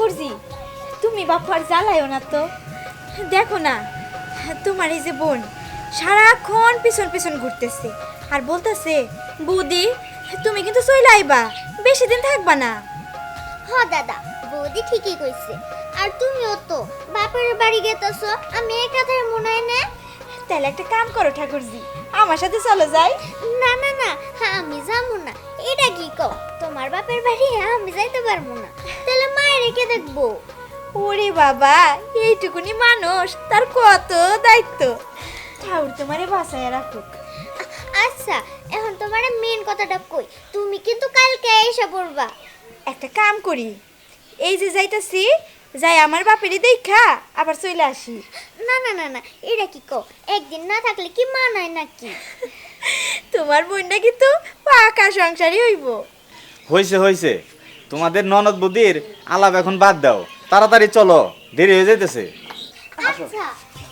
ঠাকুরজি তুমি বাপার জ্বালায়ও না তো। দেখো না তোমার এই যে বোন সারাক্ষণ পিছন পিছন ঘুরতেছে। আর বলতেছে বৌদি তুমি কিন্তু চলে আইবা বেশি দিন থাকবা না। হ দাদা বৌদি ঠিকই কইছে। আর তুমিও তো বাপের বাড়ি গেতেছ আমি এই কথার মনে হয় না? তাহলে একটা কাম করো ঠাকুরজি আমার সাথে চলো যাই। না না না হ্যাঁ, আমি যাব না। এটা কি কও? তোমার বাপের বাড়ি আমি যাইতে পারব না। রেখে দেখব। ওরে বাবা এইটুকুনি মানুষ তার কত দায়িত্ব? ঠাকুর তোমারে বাসায় রাখুক। আচ্ছা এখন তোমার মেন কথাটা কই। তুমি কিন্তু কালকে এসে পড়বা। একটা কাম করি। এই যে যাইতাছি যাই আমার বাপেরই দেখা আবার চলে আসি। না না না না এটা কি কও? একদিন না থাকলে কি মানায় নাকি? তোমার বোনটা কিন্তু পাকা সংসারই হইব। হয়েছে হয়েছে তোমাদের ননদ বুদ্ধির আলাপ এখন বাদ দাও। তাড়াতাড়ি চলো দেরি হয়ে যাইতেছে। আচ্ছা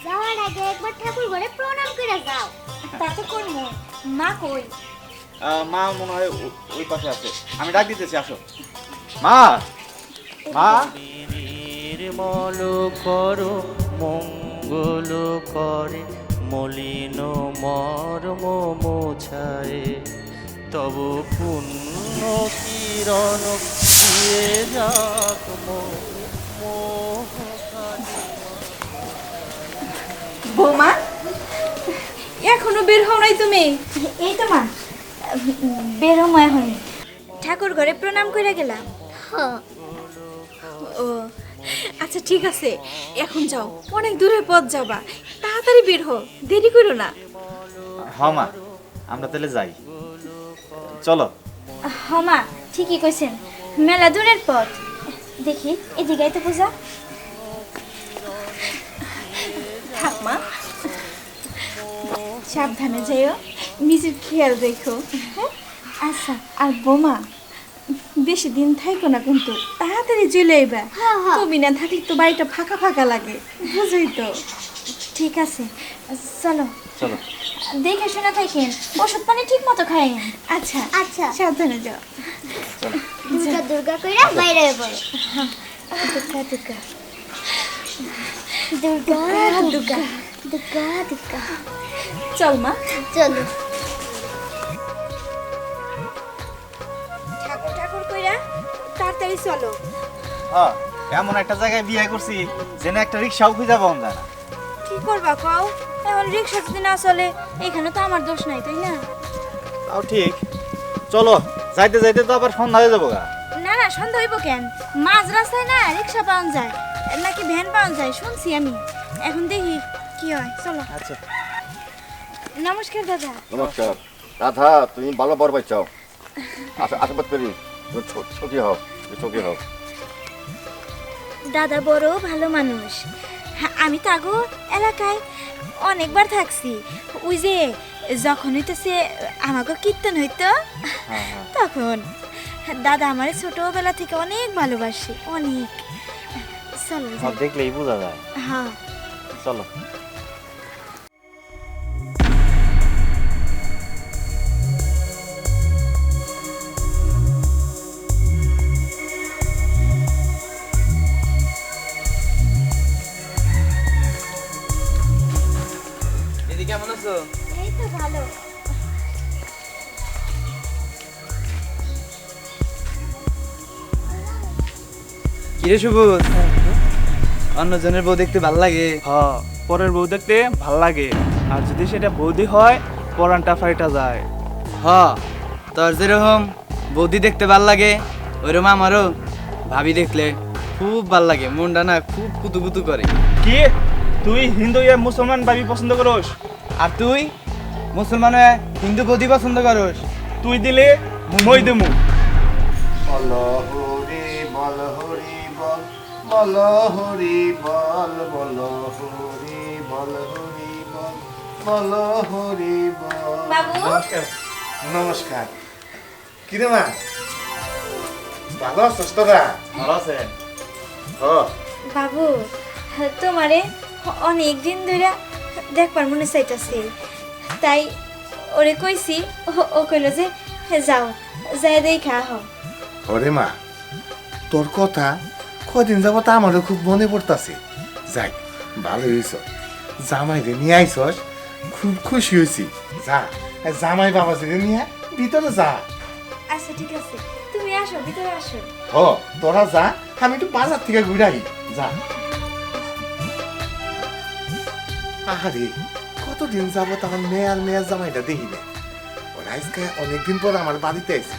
যাওয়ার আগে একবার ঠাকুর ঘরে প্রণাম করে যাও। তা তো মা কই? মা মনে হয় ওই পাশে আছে। আমি ডাক দিতেছি আসো। মা মা। নির্মল কর মঙ্গল করে মলিন মর্ম মোছায়। তব পুণ্য কিরণ দিয়ে যাক বৌমা এখনও বের হও নাই তুমি। এই তো মা বের হমো এখন ঠাকুর ঘরে প্রণাম করে গেলাম। হ্যাঁ ও আচ্ছা ঠিক আছে এখন যাও অনেক দূরে পথ যাবা। তাড়াতাড়ি বের হো দেরি করো না। হ মা আমরা তাহলে যাই। চলো। হমা ঠিকই কইছেন। মেলা দূরের পথ। দেখি এদিকে তো পূজা। থাক মা। সাবধানে যাইও নিজের খেয়াল রেখো হ্যাঁ? আচ্ছা আর বোমা বেশি দিন থাইকো না কিন্তু তাড়াতাড়ি চলে আইবা। হ্যাঁ, হ্যাঁ। তুমি না থাকলে তো বাড়িটা ফাঁকা ফাঁকা লাগে বুঝই তো। ঠিক আছে চলো। চলো। দেখে শোনা থাকেন ওষুধ পানি ঠিক মতো খাইন আচ্ছা আচ্ছা। সাবধানে যাও। চলো। দুর্গা কইরা বাইরে পড়ো। দুর্গা দুর্গা। দুর্গা দুর্গা দুর্গা। দুর্গা চল মা। চলো। ঠাকুর ঠাকুর কইরা তাড়াতাড়ি চলো। হ্যাঁ এমন একটা জায়গায় বিয়ে করছি যেন একটা রিক্সাও খুঁজে পাওয়া যায় না। কি করবা কও? এখন রিক্সা যদি না চলে এখানে তো আমার দোষ নাই তাই না? তাও ঠিক। চলো যাইতে যাইতে তো আবার সন্ধ্যা হয়ে যাব গা। না না সন্ধ্যা হইব কেন? মাঝ রাস্তায় না রিক্সা পাওয়া যায় নাকি ভ্যান পাওয়া যায় শুনছি আমি। এখন দেখি কি হয় চলো। আচ্ছা। নমস্কার দাদা। নমস্কার। রাধা তুমি ভালো বর পাইছাও। আশ- আশীর্বাদ করি। সুখী হও তুমি সুখী হও। দাদা বড় ভালো মানুষ। হ্যাঁ, আমি তো আগো এলাকায় অনেকবার থাকছি। ওই যে যখন হইতেছে আমাকে কীর্তন হইতো হ্যাঁ হ্যাঁ। তখন। দাদা আমার ছোটবেলা থেকে অনেক ভালোবাসে অনেক। চলো দেখলেই বোঝা যায়। হ্যাঁ। চলো। কিরে সুবোধ? অন্যজনের বউ দেখতে ভালো লাগে? হ পরের বউ দেখতে ভালো লাগে। আর যদি সেটা বৌদি হয় পরানটা ফাইটা যায়। হ তোর যেরকম বৌদি দেখতে ভালো লাগে ওইরকম আমারও ভাবি দেখলে খুব ভালো লাগে। মনটা না খুব কুতু কুতু করে। কি? তুই হিন্দু ইয়ে মুসলমান ভাবি পছন্দ করস? আর তুই? মুসলমান হয়ে হিন্দু বৌদি পছন্দ করস? তুই দিলে মই দেমু। হরি বল হরি বল বল হরি বল বল হরি বল হরি বল বল হরি বল। নমস্কার। নমস্কার। কিরে মা? ভালো আছিস তোরা ভালো আছে। হ। বাবু তোমারে অনেক দিন ধরে দেখবার মনে চাইতাছে। তাই ওরে কইছি ও- ও কইল যে যাও যাই দেই খা হও ওরে মা তোর কথা কদিন যাবত আমারও খুব মনে পড়তাছে। যাই ভালো হয়েছ জামাই রে নিয়ে আইসস খুব খুশি হয়েছি যা জামাই বাবা রে নিয়ে ভিতরে যা। আচ্ছা ঠিক আছে। তুমি আসো ভিতরে আসো। হ তোরা যা আমি একটু বাজার থেকে ঘুরে আই। যা। আহারে কতদিন যাবত আমার মেয়ার মেয়ার জামাইটা দেখি না ওরা আজকে অনেকদিন পর আমার বাড়িতে আইছে।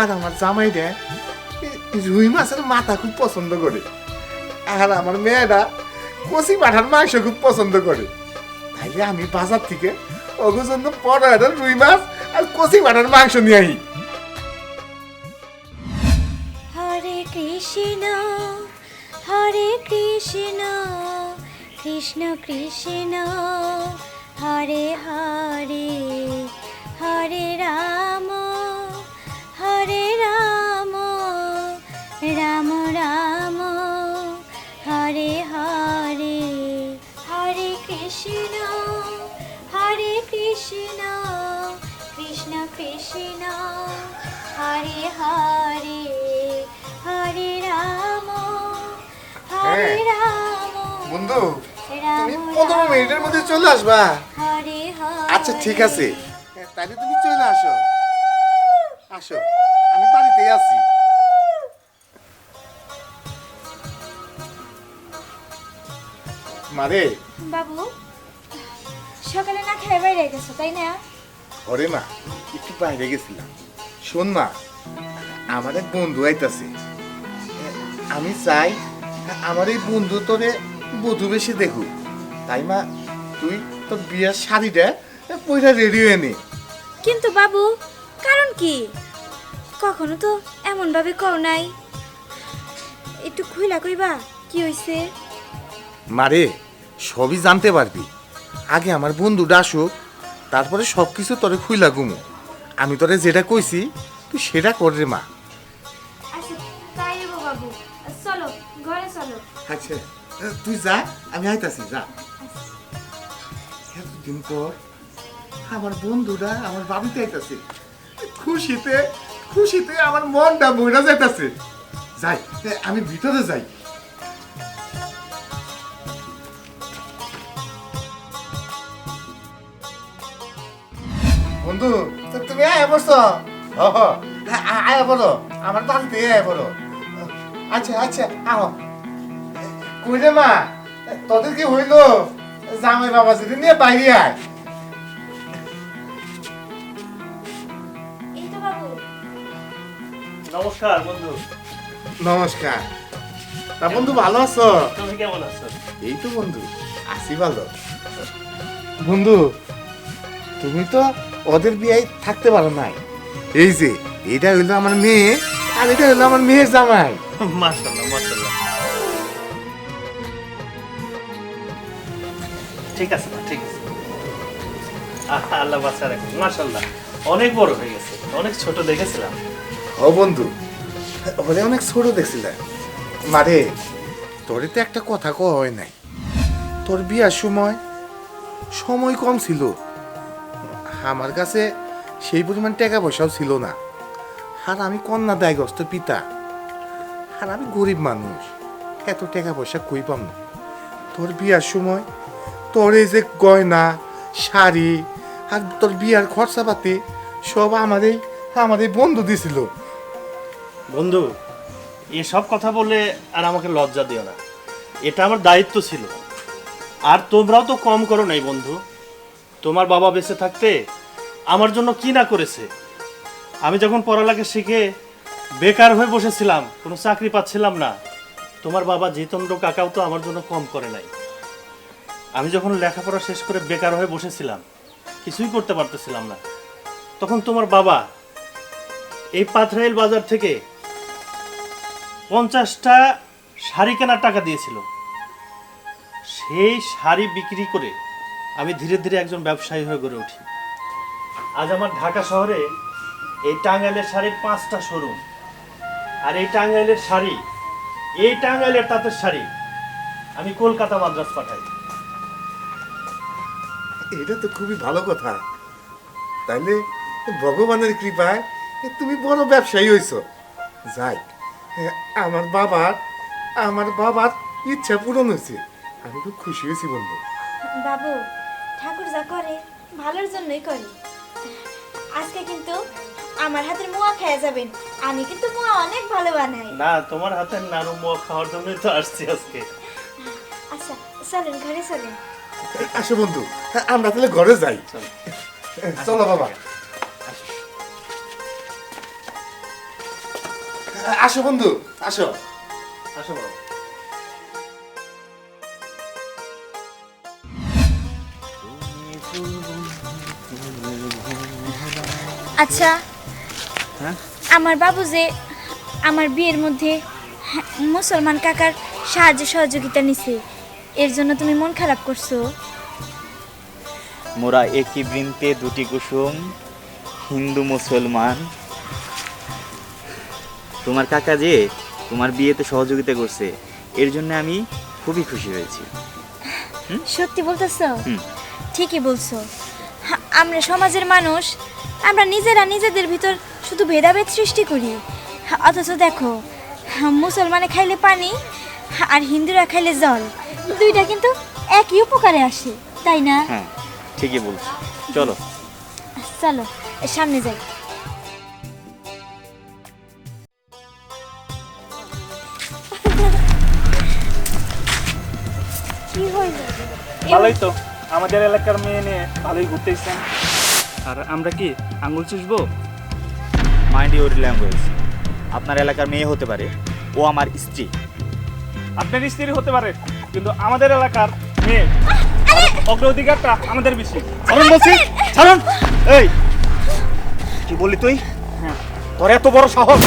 আর আমার জামাইটা রুই মাছের মাথা খুব পছন্দ করে। আর আমার মেয়েরা কচি পাঠার মাংস খুব পছন্দ করে। তাইলে আমি বাজার থেকে ওগুর জন্য রুই মাছ আর কচি পাঠার মাংস নিয়ে আই হরে কৃষ্ণ হরে কৃষ্ণ কৃষ্ণ কৃষ্ণ, হরে হরে হরে রাম হরে রাম। কৃষ্ণ হরে হরে হরে রাম হরে হ্যাঁ। রাম বন্ধু তুমি পনেরো মিনিটের মধ্যে চলে আসবা। হরে হরে। আচ্ছা ঠিক আছে। তাহলে তুমি চলে আসো। আসো। আমি বাড়িতেই আছি। মারে বাবু সকালে না খেয়ে বাইরে গেছো তাই না? ওরে মা একটু বাইরে গেছিলাম। শোন মা আমার এক বন্ধু আইতাছে। আমি চাই আমার এই বন্ধু তোরে বধু বেশি দেখুক। তাই মা তুই তোর বিয়ের শাড়িটা পয়সা রেডি হয়ে নে। কিন্তু বাবু কারণ কি? কখনো তো এমন ভাবে কও নাই। একটু খুইলা কইবা কি হইছে? মারে সবই জানতে পারবি। আগে আমার বন্ধুটা আসুক তারপরে সব কিছু তোরে খুইলা গুমু আমি তোরে যেটা কইছি তুই সেটা কর রে মা। আচ্ছা তাই আচ্ছা তুই যা আমি আইতাছি যা। এতদিন পর আমার বন্ধুরা আমার বাড়িতে আইতাছে। খুশিতে খুশিতে আমার মনটা বইরা যাইতাছে। যাই আমি ভিতরে যাই। বন্ধু তো তুমি আয় বসো। হ হ। আ- আ- আয় বলো। আমার বাড়িতে আয় বলো। আচ্ছা আচ্ছা আহ। কইরে মা তোদের কি হইল? জামাই বাবা যদি নিয়ে বাইরে আয়। তো নমস্কার বন্ধু। নমস্কার। তা বন্ধু ভালো আছো? তুমি কেমন আছো? এই তো বন্ধু আছি ভালো। বন্ধু তুমি তো ওদের বিয়ায় থাকতে পারো নাই। এই যে এটা হইল আমার মেয়ে আর এটা হইল আমার মেয়ের জামাই। ঠিক আছে ঠিক আছে। আল্লাহ বাচ্চা রাখুন। মাশাল্লাহ অনেক বড় হয়ে গেছে। অনেক ছোট দেখেছিলাম। ও বন্ধু ওরে অনেক ছোট মারে তোরে তো একটা কথা হয় নাই। তোর বিয়ার সময় সময় কম ছিল। আমার কাছে সেই পরিমাণ টাকা পয়সাও ছিল না। আর আমি কন্যা দায়গ্রস্ত পিতা। আর আমি গরিব মানুষ। এত টাকা পয়সা কই পাম? না তোর বিয়ার সময় তোর এই যে গয়না, শাড়ি আর তোর বিয়ার খরচাপাতি সব আমারই আমারই বন্ধু দিছিল। বন্ধু, এসব কথা বলে আর আমাকে লজ্জা দিও না। এটা আমার দায়িত্ব ছিল। আর তোমরাও তো কম করো নাই, বন্ধু। তোমার বাবা বেঁচে থাকতে আমার জন্য কি না করেছে? আমি যখন পড়ালেখা শিখে বেকার হয়ে বসেছিলাম, কোনো চাকরি পাচ্ছিলাম না, তোমার বাবা জিতেন্দ্র কাকাও তো আমার জন্য কম করে নাই। আমি যখন লেখাপড়া শেষ করে বেকার হয়ে বসেছিলাম, কিছুই করতে পারতেছিলাম না। তখন তোমার বাবা এই পাথরাইল বাজার থেকে পঞ্চাশটা শাড়ি কেনার টাকা দিয়েছিল। সেই শাড়ি বিক্রি করে আমি ধীরে ধীরে একজন ব্যবসায়ী হয়ে গড়ে উঠি। আজ আমার ঢাকা শহরে এই টাঙ্গাইলের শাড়ির পাঁচটা শোরুম। আর এই টাঙ্গাইলের শাড়ি, এই টাঙ্গাইলের তাঁতের শাড়ি আমি কলকাতা মাদ্রাস পাঠাই। এটা তো খুবই ভালো কথা। তাইলে ভগবানের কৃপায় তুমি বড় ব্যবসায়ী হইছো। যাই, আমার বাবার আমার বাবার ইচ্ছা পূরণ হয়েছে। আমি খুব খুশি হয়েছি বন্ধু। বাবু ঠাকুর যা করে ভালোর জন্যই করে। আজকে কিন্তু আমার হাতের মোয়া খেয়ে যাবেন। আমি কিন্তু মোয়া অনেক ভালো বানাই। না তোমার হাতের নাড়ু মুয়া খাওয়ার জন্যই তো আসছি আজকে। আচ্ছা চলেন ঘরে চলেন। আসো বন্ধু আমরা তাহলে ঘরে যাই। চলো। বাবা। আসো বন্ধু আসো। আসো বাবা। আচ্ছা। আমার বাবু যে আমার বিয়ের মধ্যে মুসলমান কাকার সাহায্য সহযোগিতা নিছে এর জন্য তুমি মন খারাপ করছ? মোরা একই বৃন্তে দুটি কুসুম হিন্দু মুসলমান। তোমার কাকা যে তোমার বিয়েতে সহযোগিতা করছে এর জন্য আমি খুবই খুশি হয়েছি। সত্যি বলতেছো। ঠিকই বলছো। আমরা সমাজের মানুষ আমরা নিজেরা নিজেদের ভিতর শুধু ভেদাভেদ সৃষ্টি করি। অথচ দেখো মুসলমানে খাইলে পানি আর হিন্দুরা খাইলে জল। দুইটা কিন্তু একই উপকারে আসে তাই না? হ্যাঁ ঠিকই বলছো। চলো। চলো সামনে যাই। ভালোই তো। আমাদের এলাকার মেয়ে নিয়ে ভালোই ঘুরতেছেন আর আমরা কি আঙ্গুল চুষবো? মাইন্ড ইউর ল্যাঙ্গুয়েজ আপনার এলাকার মেয়ে হতে পারে। ও আমার স্ত্রী। আপনার স্ত্রী হতে পারে কিন্তু আমাদের এলাকার মেয়ে অগ্রাধিকারটা আমাদের বেশি। ছাড়ুন বলছি ছাড়ুন! এই! কি বললি তুই? হ্যাঁ। তোর এত বড় সাহস!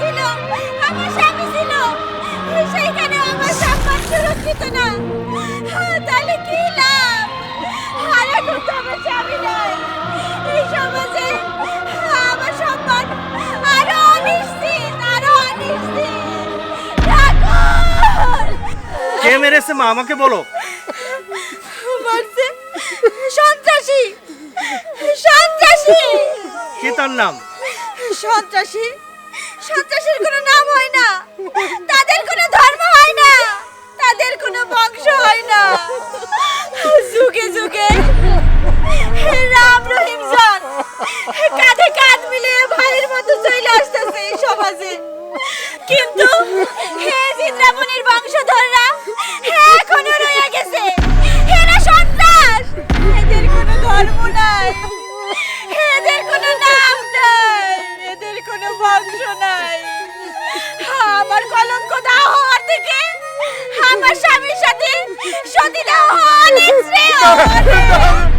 ছিল, আমার স্বামী ছিল। সেইখানে আমার সম্মান সুরক্ষিত না। তাহলে কি লাভ আর এখন তো আমার নাই। মেরেছে মা আমাকে বলো। মারছে। সন্ত্রাসী। সন্ত্রাসী। কি তার নাম? সন্ত্রাসী। সন্ত্রাসীর কোনো নাম হয় না। তাদের কোনো ধর্ম হয় না। তাদের কোনো বংশ হয় না। যুগে যুগে। রাম রহিম জন। কাঁধে কাঁধ মিলিয়ে ভাইয়ের মতো চলে আসতেছে এই সমাজে। কিন্তু হে জিন্দাবনির বংশধররা হ্যাঁ, এখনও রয়ে গেছে। এরা সন্ত্রাস এদের কোনো ধর্ম নাই। এদের কোনো নাম নাই। এদের কোনো বংশ নাই। হ্যাঁ, আমার কলঙ্ক দাহ হওয়ার থেকে আমার স্বামীর সাথে সতী দাহ অনেক শ্রেয়।